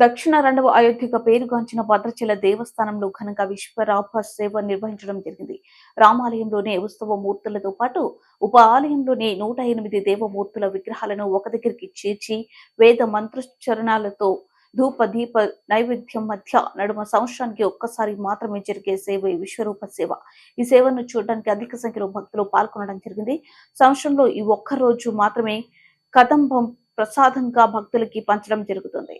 దక్షిణ రెండవ అయోధ్యగా పేరుగాంచిన భద్రచల దేవస్థానంలో ఘనంగా విశ్వరాభ సేవ నిర్వహించడం జరిగింది. రామాలయంలోనే ఉత్సవ మూర్తులతో పాటు ఉప ఆలయంలోనే నూట ఎనిమిది దేవమూర్తుల విగ్రహాలను ఒక దగ్గరికి చేర్చి వేద మంత్రోచ్చరణాలతో ధూప దీప నైవేద్యం మధ్య నడుమ సంవత్సరానికి ఒక్కసారి మాత్రమే జరిగే సేవ ఈ విశ్వరూప సేవ. ఈ సేవను చూడడానికి అధిక సంఖ్యలో భక్తులు పాల్గొనడం జరిగింది. సంవత్సరంలో ఈ ఒక్క రోజు మాత్రమే కదంబం ప్రసాదంగా భక్తులకి పంచడం జరుగుతుంది.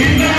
Amen.